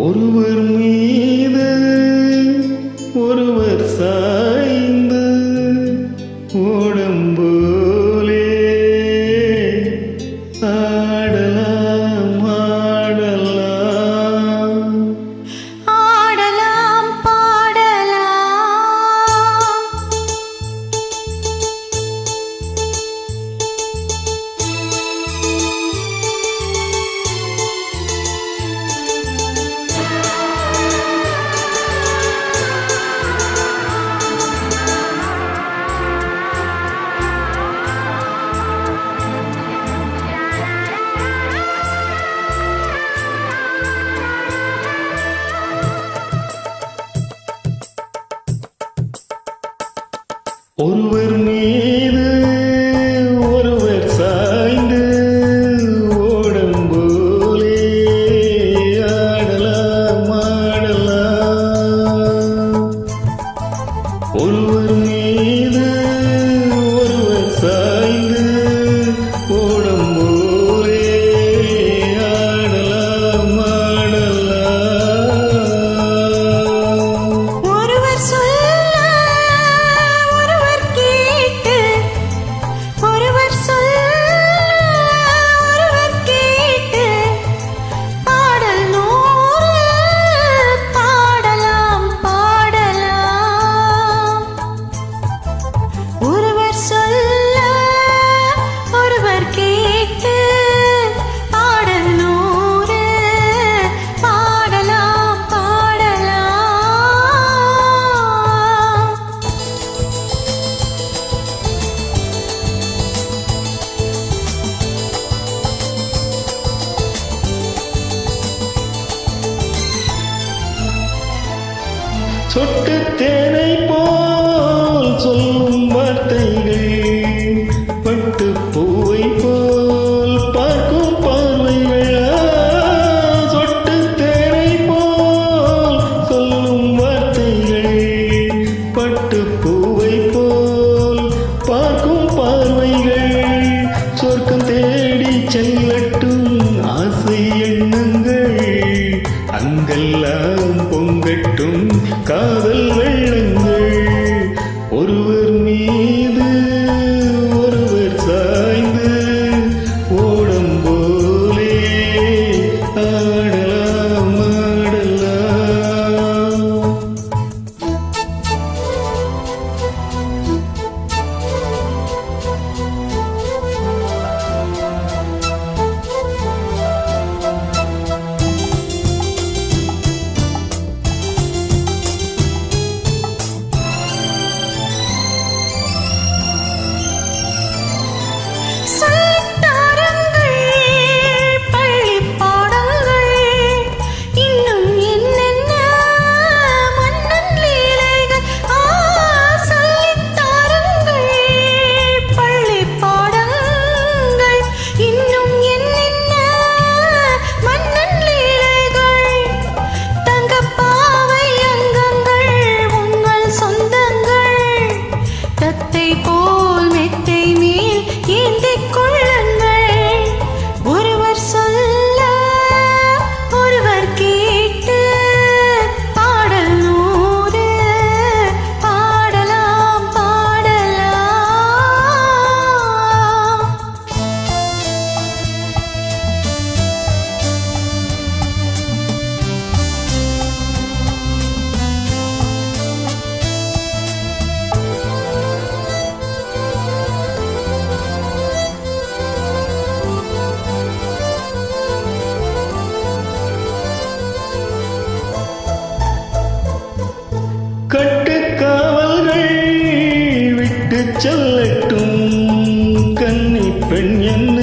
ஒருவர் மீது ஒருவர் சாய்ந்து உடம்பு ஒருவர் மீது それで காதல் கட்டுக்காவல்கள் விட்டு செல்லட்டும் கன்னி பெண் என்ன